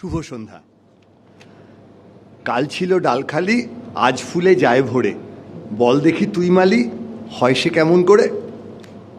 শুভ সন্ধ্যা। কাল ছিল ডালখালি, আজ ফুলে যায় ভরে। বল দেখি তুই মালি, হয় সে কেমন করে?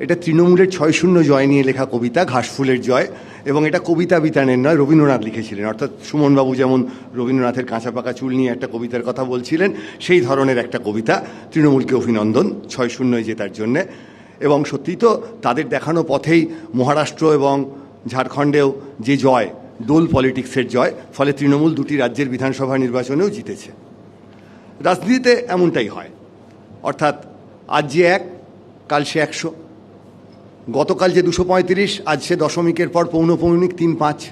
এটা তৃণমূলের ছয় শূন্য জয় নিয়ে লেখা কবিতা ঘাসফুলের জয়, এবং এটা কবিতা বিতানের নয়, রবীন্দ্রনাথ লিখেছিলেন। অর্থাৎ সুমনবাবু যেমন রবীন্দ্রনাথের কাঁচা পাকা চুল নিয়ে একটা কবিতার কথা বলছিলেন, সেই ধরনের একটা কবিতা তৃণমূলকে অভিনন্দন, ছয় শূন্যয় জেতার জন্যে। এবং সত্যি তো তাদের দেখানো পথেই মহারাষ্ট্র এবং ঝাড়খণ্ডেও যে জয় দোল পলিটিক্সের জয়, ফলে তৃণমূল দুটি রাজ্যের বিধানসভা নির্বাচনেও জিতেছে। রাজনীতিতে এমনটাই হয়। অর্থাৎ আজ যে এক, কাল সে একশো। গতকাল যে দুশো পঁয়ত্রিশ, আজ সে দশমিকের পর পৌনপৌনিক তিন পাঁচ।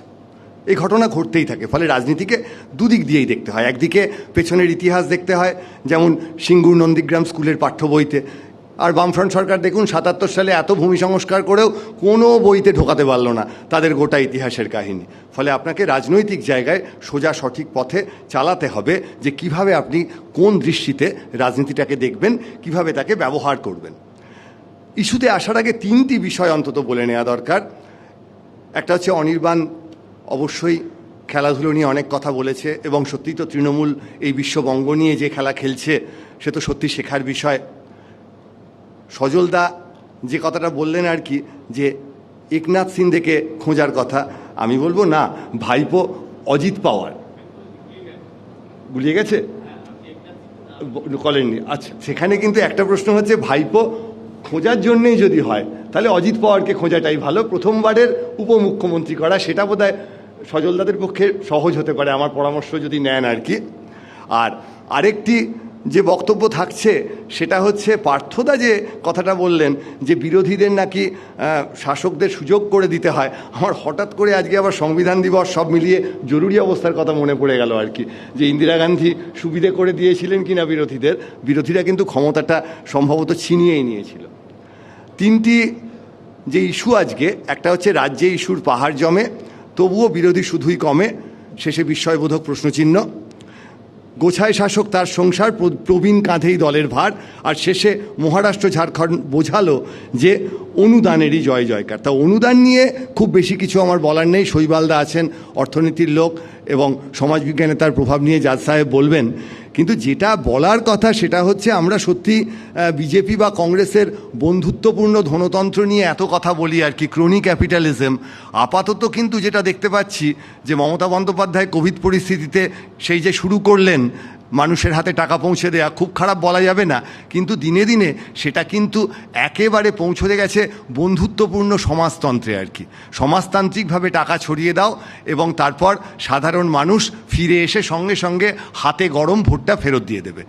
এই ঘটনা ঘটতেই থাকে, ফলে রাজনীতিকে দুদিক দিয়েই দেখতে হয়। একদিকে পেছনের ইতিহাস দেখতে হয়, যেমন সিঙ্গুর নন্দীগ্রাম স্কুলের পাঠ্য বইতে আর বামফ্রন্ট সরকার দেখুন সাতাত্তর সালে এত ভূমি সংস্কার করেও কোনো বইতে ঢোকাতে পারল না তাদের গোটা ইতিহাসের কাহিনী। ফলে আপনাকে রাজনৈতিক জায়গায় সোজা সঠিক পথে চালাতে হবে যে কীভাবে আপনি কোন দৃষ্টিতে রাজনীতিটাকে দেখবেন, কীভাবে তাকে ব্যবহার করবেন। ইস্যুতে আসার আগে তিনটি বিষয় অন্তত বলে নেওয়া দরকার। একটা হচ্ছে অনির্বাণ অবশ্যই খেলাধুলো নিয়ে অনেক কথা বলেছে এবং সত্যিই তো তৃণমূল এই বিশ্ববঙ্গ নিয়ে যে খেলা খেলছে, সে তো সত্যি শেখার বিষয়। সজলদা যে কথাটা বললেন আর কি, যে একনাথ সিন্ধেকে খোঁজার কথা, আমি বলব না, ভাইপো অজিত পাওয়ার। গুলিয়ে গেছে? করেননি আচ্ছা সেখানে কিন্তু একটা প্রশ্ন হচ্ছে, ভাইপো খোঁজার জন্যেই যদি হয়, তাহলে অজিত পাওয়ারকে খোঁজাটাই ভালো। প্রথমবারের উপমুখ্যমন্ত্রী করা, সেটা বোধ সজলদাদের পক্ষে সহজ হতে পারে, আমার পরামর্শ যদি নেন আর কি। আর আরেকটি যে বক্তব্য থাকছে, সেটা হচ্ছে পার্থদা যে কথাটা বললেন, যে বিরোধীদের নাকি শাসকদের সুযোগ করে দিতে হয়। আমার হঠাৎ করে আজকে আবার সংবিধান দিবস সব মিলিয়ে জরুরি অবস্থার কথা মনে পড়ে গেল আর কি। যে ইন্দিরা গান্ধী সুবিধে করে দিয়েছিলেন কিনা বিরোধীদের, বিরোধীরা কিন্তু ক্ষমতাটা সম্ভবত ছিনিয়েই নিয়েছিল। তিনটি যে ইস্যু আজকে, একটা হচ্ছে রাজ্যে ইস্যুর পাহাড় জমে, তবুও বিরোধী শুধুই কমে, শেষে বিস্ময়বোধক প্রশ্নচিহ্ন। গোছায় শাসক তার সংসার প্রবীণ কাঁধেই দলের ভার, আর শেষে মহারাষ্ট্র ঝাড়খণ্ড বোঝালো যে অনুদানেরই জয় জয়কার। তা অনুদান নিয়ে খুব বেশি কিছু আমার বলার নেই। শৈবালদা আছেন অর্থনীতির লোক এবং সমাজবিজ্ঞানে তার প্রভাব নিয়ে জাজ সাহেব বলবেন কিন্তু যেটা বলার কথা সেটা হচ্ছে আমরা সত্যি বিজেপি বা কংগ্রেসের বন্ধুত্বপূর্ণ ধনতন্ত্র নিয়ে এত কথা বলি আর কি, ক্রোনি ক্যাপিটালিজম। আপাতত কিন্তু যেটা দেখতে পাচ্ছি যে মমতা বন্দ্যোপাধ্যায় কোভিড পরিস্থিতিতে সেই যে শুরু করলেন মানুষের হাতে টাকা পৌঁছে দেওয়া খুব খারাপ বলা যাবে না, কিন্তু দিনে দিনে সেটা কিন্তু একেবারে পৌঁছতে গেছে বন্ধুত্বপূর্ণ সমাজতন্ত্রে আর কি। সমাজতান্ত্রিকভাবে টাকা ছড়িয়ে দাও এবং তারপর সাধারণ মানুষ ফিরে এসে সঙ্গে সঙ্গে হাতে গরম ভোটটা ফেরত দিয়ে দেবে।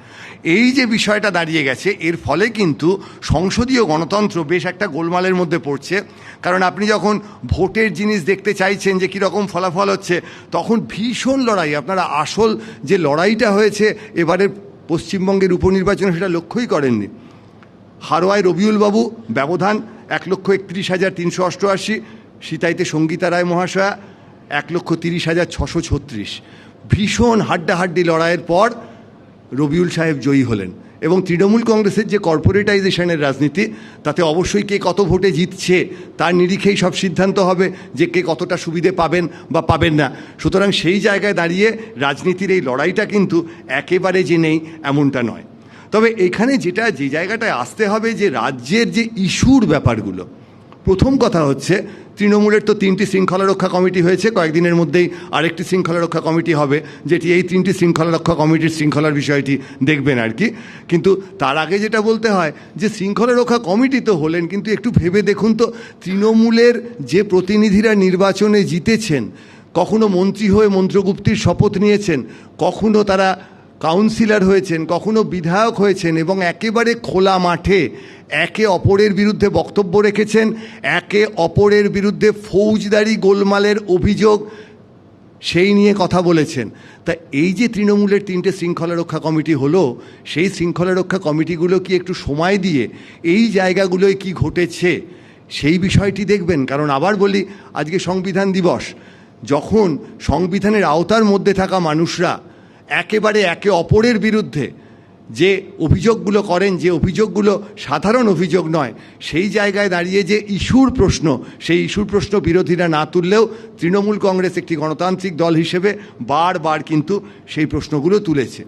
এই যে বিষয়টা দাঁড়িয়ে গেছে, এর ফলে কিন্তু সংসদীয় গণতন্ত্র বেশ একটা গোলমালের মধ্যে পড়ছে। কারণ আপনি যখন ভোটের জিনিস দেখতে চাইছেন যে কীরকম ফলাফল হচ্ছে, তখন ভীষণ লড়াই। আপনারা আসল যে লড়াইটা হয়েছে এবারের পশ্চিমবঙ্গের উপনির্বাচনে সেটা লক্ষ্যই করেননি। হারোয়ায় রবিউলবাবু ব্যবধান এক লক্ষ একত্রিশ হাজার তিনশো অষ্টআশি, সীতাইতে সঙ্গীতা রায় মহাশয়া এক লক্ষ তিরিশ হাজার ছশো ছত্রিশ। ভীষণ হাড্ডাহাড্ডি লড়াইয়ের পর রবিউল সাহেব জয়ী হলেন। এবং তৃণমূল কংগ্রেসের যে কর্পোরেটাইজেশনের রাজনীতি, তাতে অবশ্যই কে কত ভোটে জিতছে, তার নিরিখেই সব সিদ্ধান্ত হবে যে কে কতটা সুবিধে পাবেন বা পাবেন না। সুতরাং সেই জায়গায় দাঁড়িয়ে রাজনীতির এই লড়াইটা কিন্তু একেবারে যে নেই, এমনটা নয়। তবে এখানে যেটা, যে জায়গাটায় আসতে হবে যে রাজ্যের যে ইস্যুর ব্যাপারগুলো প্রথম কথা হচ্ছে, তৃণমূলের তো তিনটি শৃঙ্খলা রক্ষা কমিটি হয়েছে, কয়েকদিনের মধ্যেই আরেকটি শৃঙ্খলা রক্ষা কমিটি হবে, যেটি এই তিনটি শৃঙ্খলা রক্ষা কমিটির শৃঙ্খলার বিষয়টি দেখবেন আর কি। কিন্তু তার আগে যেটা বলতে হয়, যে শৃঙ্খলা রক্ষা কমিটি তো হলেন, কিন্তু একটু ভেবে দেখুন তো, তৃণমূলের যে প্রতিনিধিরা নির্বাচনে জিতেছেন, কখনো মন্ত্রী হয়ে মন্ত্রগুপ্তির শপথ নিয়েছেন, কখনো তারা কাউন্সিলর হয়েছেন, কখনো বিধায়ক হয়েছেন এবং একেবারে খোলা মাঠে একে অপরের বিরুদ্ধে বক্তব্য রেখেছেন, একে অপরের বিরুদ্ধে ফৌজদারি গোলমালের অভিযোগ সেই নিয়ে কথা বলেছেন। তা এই যে তৃণমূলের তিনটে শৃঙ্খলা রক্ষা কমিটি হলো, সেই শৃঙ্খলা রক্ষা কমিটিগুলো কি একটু সময় দিয়ে এই জায়গাগুলোয় কি ঘটেছে সেই বিষয়টি দেখবেন? কারণ আবার বলি, আজকে সংবিধান দিবস, যখন সংবিধানের আওতার মধ্যে থাকা মানুষরা একেবারে একে অপরের বিরুদ্ধে যে অভিযোগগুলো করেন, যে অভিযোগগুলো সাধারণ অভিযোগ নয়, সেই জায়গায় দাঁড়িয়ে যে ইস্যুর প্রশ্ন, সেই ইস্যুর প্রশ্ন বিরোধীরা না তুললেও তৃণমূল কংগ্রেস একটি গণতান্ত্রিক দল হিসেবে বারবার কিন্তু সেই প্রশ্নগুলো তুলেছে।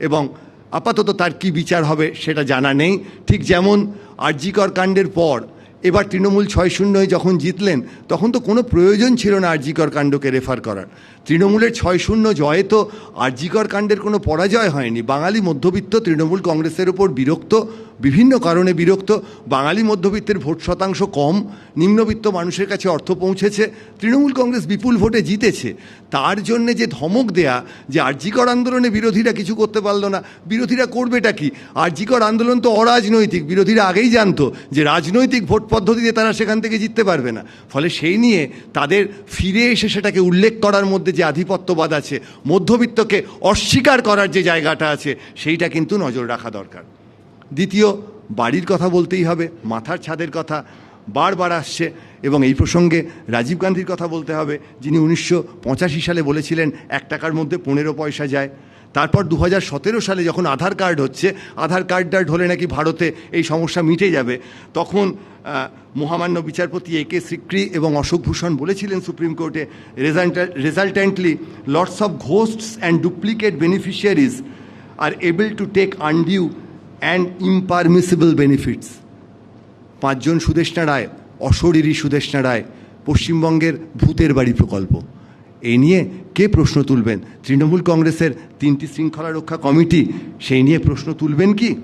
এবং আপাতত তার কি বিচার হবে সেটা জানা নেই। ঠিক যেমন আরজিকর কাণ্ডের পর এবার তৃণমূল ছয় শূন্যয় যখন জিতলেন, তখন তো কোনো প্রয়োজন ছিল না আরজিকর কাণ্ডকে রেফার করার। তৃণমূলের ছয় শূন্য জয়ে তো আরজিকর কাণ্ডের কোনো পরাজয় হয়নি। বাঙালি মধ্যবিত্ত তৃণমূল কংগ্রেসের ওপর বিরক্ত বিভিন্ন কারণে বিরক্ত। বাঙালি মধ্যবিত্তের ভোট শতাংশ কম। নিম্নবিত্ত মানুষের কাছে অর্থ পৌঁছেছে। তৃণমূল কংগ্রেস বিপুল ভোটে জিতেছে। তার জন্যে যে ধমক দেয়া, যে আরজিকর আন্দোলনে বিরোধীরা কিছু করতে পারল না। বিরোধীরা করবেটা কি? আরজিকর আন্দোলন তো অরাজনৈতিক। বিরোধীরা আগেই জানতো যে রাজনৈতিক ভোট পদ্ধতিতে তারা সেখান থেকে জিততে পারবে না। ফলে সেই নিয়ে তাদের ফিরে এসে সেটাকে উল্লেখ করার মধ্যে যে আধিপত্যবাদ আছে, মধ্যবিত্তকে অস্বীকার করার যে জায়গাটা আছে, সেইটা কিন্তু নজর রাখা দরকার। দ্বিতীয়, বাড়ির কথা বলতেই হবে, মাথার ছাদের কথা বারবার আসছে এবং এই প্রসঙ্গে রাজীব গান্ধীর কথা বলতে হবে, যিনি উনিশশো পঁচাশি সালে বলেছিলেন, এক টাকার মধ্যে পনেরো পয়সা যায়। তারপর দু সালে যখন আধার কার্ড হচ্ছে, আধার কার্ড টার্ড হলে নাকি ভারতে এই সমস্যা মিটে যাবে। তখন মহামান্য বিচারপতি এ কে সিক্রি এবং অশোক ভূষণ বলেছিলেন সুপ্রিম কোর্টে resultantly lots of ghosts and duplicate beneficiaries are able to take undue and impermissible benefits পাঁচজন সুদেষ্ণা রায়, অশরীরী সুদেষ্ণা রায়, পশ্চিমবঙ্গের ভূতের বাড়ি প্রকল্প। এই নিয়ে কে প্রশ্ন তুলবেন? তৃণমূল কংগ্রেসের তিনটি শৃঙ্খলা রক্ষা কমিটি, সেই নিয়ে প্রশ্ন তুলবেন কি?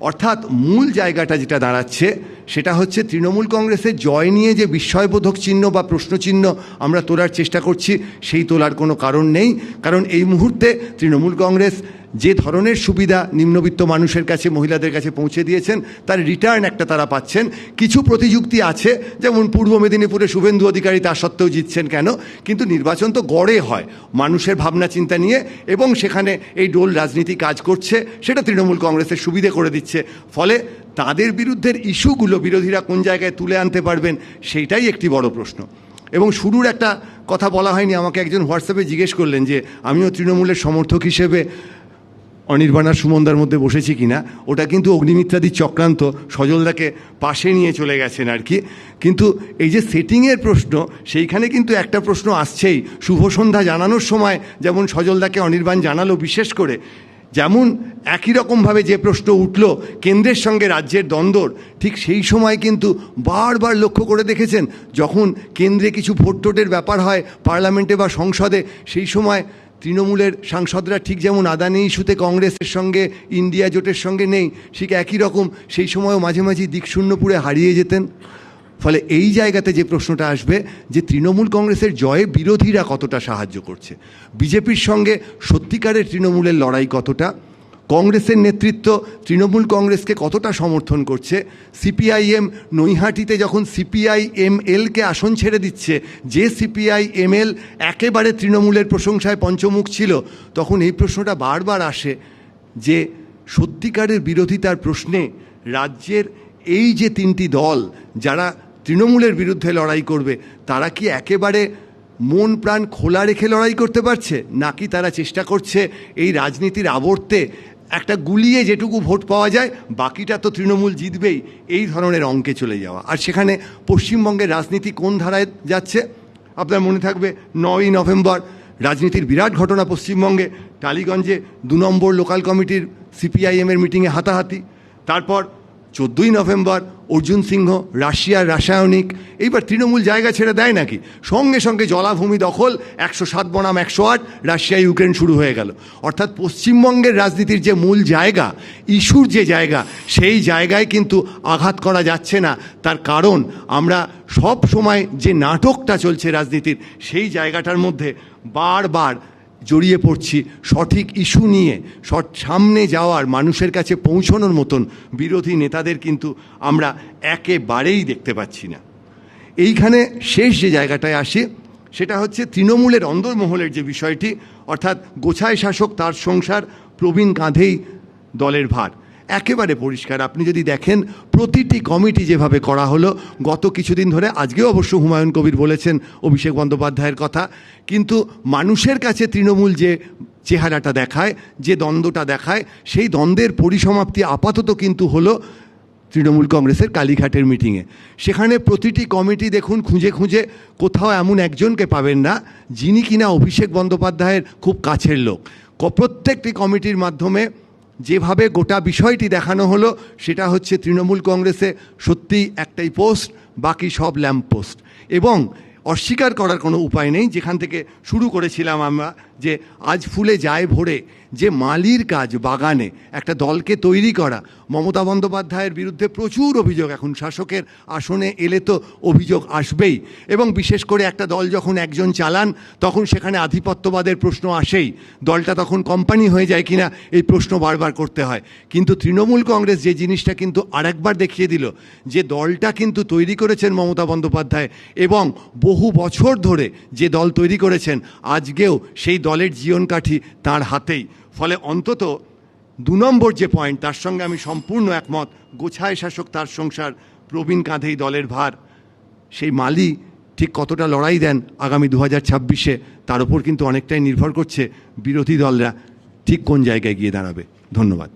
অর্থাৎ মূল জায়গাটা যেটা দাঁড়াচ্ছে, সেটা হচ্ছে তৃণমূল কংগ্রেসের জয় নিয়ে যে বিস্ময়বোধক চিহ্ন বা প্রশ্নচিহ্ন আমরা তোলার চেষ্টা করছি, সেই তোলার কোনো কারণ নেই। কারণ এই মুহূর্তে তৃণমূল কংগ্রেস যে ধরনের সুবিধা নিম্নবিত্ত মানুষের কাছে, মহিলাদের কাছে পৌঁছে দিয়েছেন, তার রিটার্ন একটা তারা পাচ্ছেন। কিছু প্রতিযুক্তি আছে, যেমন পূর্ব মেদিনীপুরে শুভেন্দু অধিকারী তা সত্ত্বেও জিতছেন কেন? কিন্তু নির্বাচন তো গড়ে হয়, মানুষের ভাবনা চিন্তা নিয়ে, এবং সেখানে এই ডোল রাজনীতি কাজ করছে, সেটা তৃণমূল কংগ্রেসের সুবিধে করে দিচ্ছে। ফলে তাদের বিরুদ্ধের ইস্যুগুলো বিরোধীরা কোন জায়গায় তুলে আনতে পারবেন সেইটাই একটি বড় প্রশ্ন। এবং শুরুর একটা কথা বলা হয়নি, আমাকে একজন হোয়াটসঅ্যাপে জিজ্ঞেস করলেন যে, আমিও তৃণমূলের সমর্থক হিসেবে অনির্বাণার সুমনদার মধ্যে বসেছি কিনা, ওটা কিন্তু অগ্নিমিত্রাদির চক্রান্ত, সজলদাকে পাশে নিয়ে চলে গেছেন আর কি। কিন্তু এই যে সেটিংয়ের প্রশ্ন, সেইখানে কিন্তু একটা প্রশ্ন আসছেই, শুভ সন্ধ্যা জানানোর সময় যেমন সজলদাকে অনির্বাণ জানালো বিশেষ করে, যেমন একই রকমভাবে যে প্রশ্ন উঠল কেন্দ্রের সঙ্গে রাজ্যের দ্বন্দ্বর, ঠিক সেই সময় কিন্তু বারবার লক্ষ্য করে দেখেছেন, যখন কেন্দ্রে কিছু ভোট ব্যাপার হয়, পার্লামেন্টে বা সংসদে, সেই সময় তৃণমূলের সাংসদরা ঠিক যেমন আদানি ইস্যুতে কংগ্রেসের সঙ্গে, ইন্ডিয়া জোটের সঙ্গে নেই, ঠিক একই রকম সেই সময়ও মাঝে মাঝে দিকশূন্যপুরে হারিয়ে যেতেন। ফলে এই জায়গাতে যে প্রশ্নটা আসবে যে তৃণমূল কংগ্রেসের জয়ে বিরোধীরা কতটা সাহায্য করছে, বিজেপির সঙ্গে সত্যিকারের তৃণমূলের লড়াই কতটা কংগ্রেসের নেতৃত্ব তৃণমূল কংগ্রেসকে কতটা সমর্থন করছে? সিপিআইএম নৈহাটিতে যখন সিপিআই এম এলকে আসন ছেড়ে দিচ্ছে, যে সিপিআই এম এল একেবারে তৃণমূলের প্রশংসায় পঞ্চমুখ ছিল, তখন এই প্রশ্নটা বারবার আসে যে সত্যিকারের বিরোধিতার প্রশ্নে রাজ্যের এই যে তিনটি দল যারা তৃণমূলের বিরুদ্ধে লড়াই করবে, তারা কি একেবারে মন প্রাণ খোলা রেখে লড়াই করতে পারছে? নাকি তারা চেষ্টা করছে এই রাজনীতির আবর্তে একটা গুলিয়ে যেটুকু ভোট পাওয়া যায়, বাকিটা তো তৃণমূল জিতবেই। এই ধরনের অঙ্কে চলে যাওয়া। আর সেখানে পশ্চিমবঙ্গের রাজনীতি কোন ধারায় যাচ্ছে? আপনার মনে থাকবে, নয়ই নভেম্বর, রাজনীতির বিরাট ঘটনা পশ্চিমবঙ্গে, টালিগঞ্জে দু নম্বর লোকাল কমিটির সিপিআইএমের মিটিংয়ে হাতাহাতি। তারপর চোদ্দোই নভেম্বর অর্জুন সিংহ, রাশিয়ার রাসায়নিক, এইবার তৃণমূল জায়গা ছেড়ে দেয় নাকি? সঙ্গে সঙ্গে জলাভূমি দখল, একশো সাত বনাম একশো আট, রাশিয়া, ইউক্রেন শুরু হয়ে গেল। অর্থাৎ পশ্চিমবঙ্গের রাজনীতির যে মূল জায়গা, ইস্যুর যে জায়গা, সেই জায়গায় কিন্তু আঘাত করা যাচ্ছে না। তার কারণ, আমরা সব সময় যে নাটকটা চলছে রাজনীতির, সেই জায়গাটার মধ্যে বারবার জড়িয়ে পড়ছি। সঠিক ইস্যু নিয়ে সামনে যাওয়ার মানুষের কাছে পৌঁছানোর মতন বিরোধী নেতাদের কিন্তু আমরা একেবারেই দেখতে পাচ্ছি না। এইখানে শেষ যে জায়গাটায় আসি, সেটা হচ্ছে তৃণমূলের অন্দরমহলের যে বিষয়টি, অর্থাৎ গোছায় শাসক তার সংসার, প্রবীণ কাঁধেই দলের ভার। একেবারে পরিষ্কার। আপনি যদি দেখেন, প্রতিটি কমিটি যেভাবে করা হলো, গত কিছুদিন ধরে আজকেও অবশ্য হুমায়ুন কবির বলেছেন অভিষেক বন্দ্যোপাধ্যায়ের কথা। কিন্তু মানুষের কাছে তৃণমূল যে চেহারাটা দেখায়, যে দ্বন্দ্বটা দেখায়, সেই দ্বন্দ্বের পরিসমাপ্তি আপাতত কিন্তু হলো তৃণমূল কংগ্রেসের কালীঘাটের মিটিংয়ে। সেখানে প্রতিটি কমিটি দেখুন, খুঁজে খুঁজে কোথাও এমন একজনকে পাবেন না, যিনি কিনা অভিষেক বন্দ্যোপাধ্যায়ের খুব কাছের লোক। প্রত্যেকটি কমিটির মাধ্যমে যেভাবে গোটা বিষয়টি দেখানো হলো, সেটা হচ্ছে তৃণমূল কংগ্রেসে সত্যি একটাই পোস্ট, বাকি সব ল্যাম্প পোস্ট। এবং অস্বীকার করার কোনো উপায় নেই, যেখান থেকে শুরু করেছিলাম আমরা যে আজ ফুলে যায় ভরে, যে মালির কাজ বাগানে, একটা দলকে তৈরি করা। মমতা বন্দ্যোপাধ্যায়ের বিরুদ্ধে প্রচুর অভিযোগ, এখন শাসকের আসনে এলে তো অভিযোগ আসবেই। এবং বিশেষ করে একটা দল যখন একজন চালান, তখন সেখানে আধিপত্যবাদের প্রশ্ন আসেই। দলটা তখন কোম্পানি হয়ে যায় কিনা, এই প্রশ্ন বারবার করতে হয়। কিন্তু তৃণমূল কংগ্রেস যে জিনিসটা কিন্তু আরেকবার দেখিয়ে দিল, যে দলটা কিন্তু তৈরি করেছেন মমতা বন্দ্যোপাধ্যায় এবং বহু বছর ধরে যে দল তৈরি করেছেন, আজকেও সেই দলের জীবনকাঠি তার হাতেই। ফলে অন্তত দু নম্বর যে পয়েন্ট তার সঙ্গে আমি সম্পূর্ণ একমত, গোছায় শাসক তার সংসার, প্রবীণ কাঁধেই দলের ভার। সেই মালি ঠিক কতটা লড়াই দেন আগামী দু হাজার ছাব্বিশে, তার উপর কিন্তু অনেকটাই নির্ভর করছে বিরোধী দলরা। ঠিক কোন জায়গায় গিয়ে দাঁড়াবে? ধন্যবাদ।